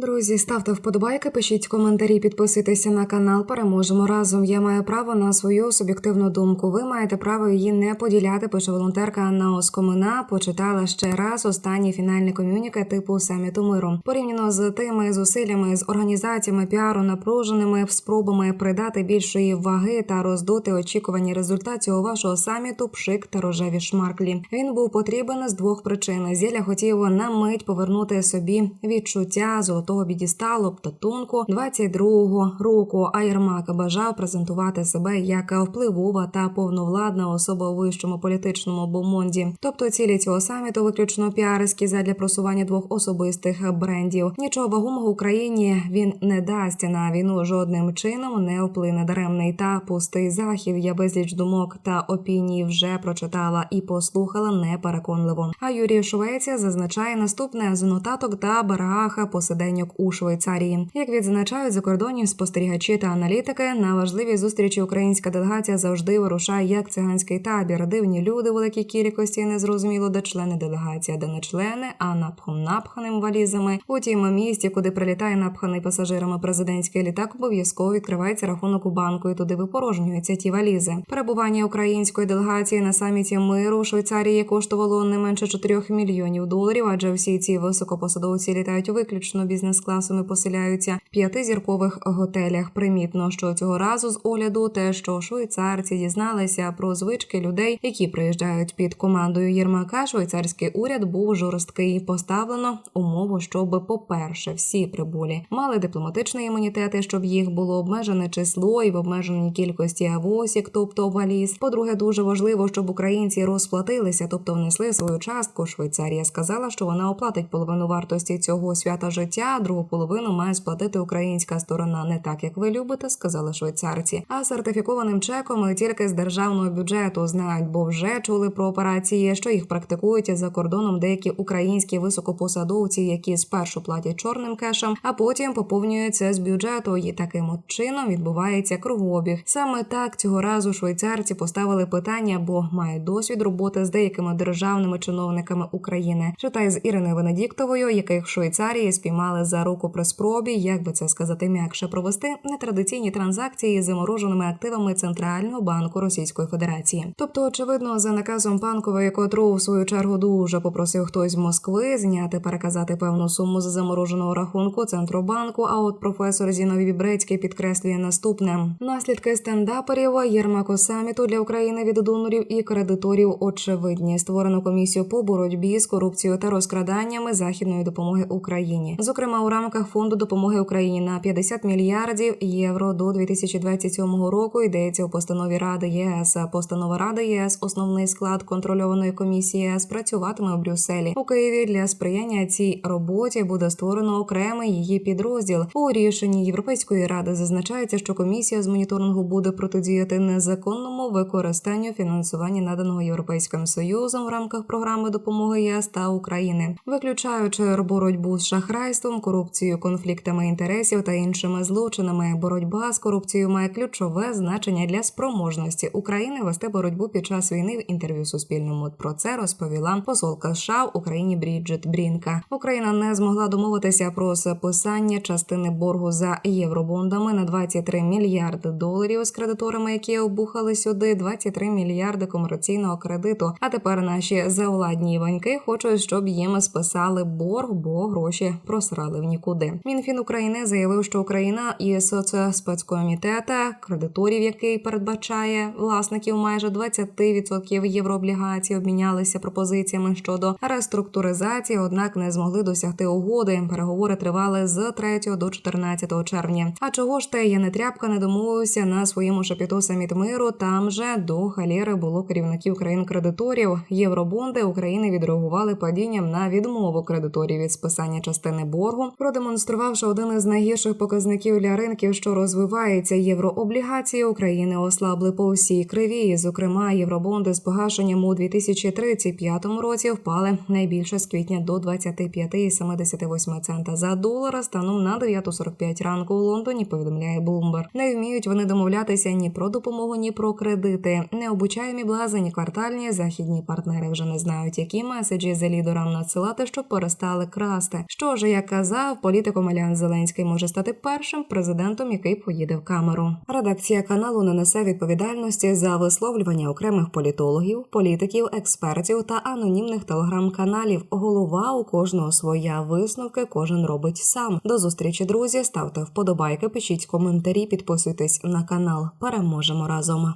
Друзі, ставте вподобайки, пишіть коментарі, підписуйтеся на канал. Переможемо разом. Я маю право на свою суб'єктивну думку. Ви маєте право її не поділяти. Пише волонтерка Анна Оскомина. Почитала ще раз останні фінальні ком'юніки типу саміту миру. Порівняно з тими зусиллями з організаціями піару, напруженими в спробами придати більшої ваги та роздути очікувані результат цього вашого саміту. Пшик та рожеві шмарклі. Він був потрібен з двох причин. Зєля хотів на мить повернути собі відчуття золотого бідісталу птатунку 22-го року. А Єрмак бажав презентувати себе як впливова та повновладна особа у вищому політичному бомонді. Тобто цілі цього саміту виключно піариські задля просування двох особистих брендів. Нічого вагомого Україні він не дасть на війну жодним чином не вплине даремний та пустий захід. Я безліч думок та опіній вже прочитала і послухала непереконливо. А Юрій Швеція зазначає наступне з нотаток та берегаха посиденьок у Швейцарії. Як відзначають закордонні спостерігачі та аналітики, на важливі зустрічі українська делегація завжди вирушає як циганський табір. Дивні люди великій кількості незрозуміло, де члени делегації, де не члени, а напхом напханим валізами. У тім місті, куди прилітає напханий пасажирами президентський літак, обов'язково відкривається рахунок у банку, і туди випорожнюються ті валізи. Перебування української делегації на саміті миру у Швейцарії коштувало не менше 4 мільйонів доларів, адже всі ці високопосадовці літають виключно бізнес-класом і поселяються в п'ятизіркових готелях. Примітно, що цього разу з огляду те, що швейцарці дізналися про звички людей, які приїжджають під командою Єрмака, швейцарський уряд був жорсткий. Поставлено умову, щоб, по-перше, всі прибулі мали дипломатичний імунітет, щоб їх було обмежене число і в обмеженій кількості авосік, тобто валіз. По-друге, дуже важливо, щоб українці розплатилися, тобто внесли свою частку. Швейцарія сказала, що вона оплатить половину вартості цього свята життя. Другу половину має сплатити українська сторона, не так як ви любите, сказали швейцарці. А сертифікованим чеком тільки з державного бюджету знають, бо вже чули про операції, що їх практикують за кордоном деякі українські високопосадовці, які спершу платять чорним кешем, а потім поповнюються з бюджету. І таким от чином відбувається кругообіг. Саме так цього разу швейцарці поставили питання, бо мають досвід роботи з деякими державними чиновниками України. Читай з Іриною Венедіктовою, яких в Швейцарії спіймали за руку при спробі, як би це сказати, м'якше провести нетрадиційні транзакції з замороженими активами Центрального банку Російської Федерації. Тобто, очевидно, за наказом панкової, котру в свою чергу дуже попросив хтось з Москви зняти переказати певну суму з замороженого рахунку Центробанку. А от професор Зіновій Брецький підкреслює наступне: наслідки стендаперів Єрмако саміту для України від донорів і кредиторів очевидні. Створено комісію по боротьбі з корупцією та розкраданнями західної допомоги Україні, зокрема у рамках фонду допомоги Україні на 50 мільярдів євро до 2027 року. Йдеться у постанові Ради ЄС. Постанова Ради ЄС, основний склад контрольованої комісії ЄС працюватиме у Брюсселі. У Києві для сприяння цій роботі буде створено окремий її підрозділ. У рішенні Європейської ради зазначається, що комісія з моніторингу буде протидіяти незаконному використанню фінансування наданого європейським союзом в рамках програми допомоги ЄС та України, виключаючи боротьбу з шахрайством, корупцією, конфліктами інтересів та іншими злочинами. Боротьба з корупцією має ключове значення для спроможності України вести боротьбу під час війни. В інтерв'ю Суспільному про це розповіла посолка США в Україні Бріджит Брінка. Україна не змогла домовитися про записання частини боргу за євробондами на 23 мільярди доларів з кредиторами, які обухали сюди 23 мільярди комерційного кредиту. А тепер наші завладні іваньки хочуть, щоб їм списали борг, бо гроші просрали в нікуди. Мінфін України заявив, що Україна і соцспецкомітета кредиторів, який передбачає власників майже 20% єврооблігацій, обмінялися пропозиціями щодо реструктуризації, однак не змогли досягти угоди. Переговори тривали з 3 до 14 червня. А чого ж те я не тряпка не домовився на своєму шапіту саміт миру? Там же до халєри було керівників країн-кредиторів. Євробонди України відреагували падінням на відмову кредиторів від списання частини боргу, продемонструвавши один із найгірших показників для ринків, що розвивається. Єврооблігації України ослабли по всій криві. Зокрема, євробонди з погашенням у 2035 році впали найбільше з квітня до 25,78 цента за долара. Станом на 9.45 ранку у Лондоні повідомляє Bloomberg. Не вміють вони домовлятися ні про допомогу, ні про кредити. Необучаємі блазені квартальні західні партнери вже не знають, які меседжі за лідерам надсилати, щоб перестали красти. Що ж, як сказав, політиком Альянс Зеленський може стати першим президентом, який поїде в камеру. Редакція каналу не несе відповідальності за висловлювання окремих політологів, політиків, експертів та анонімних телеграм-каналів. Голова у кожного своя висновки, кожен робить сам. До зустрічі, друзі. Ставте вподобайки, пишіть коментарі, підписуйтесь на канал. Переможемо разом.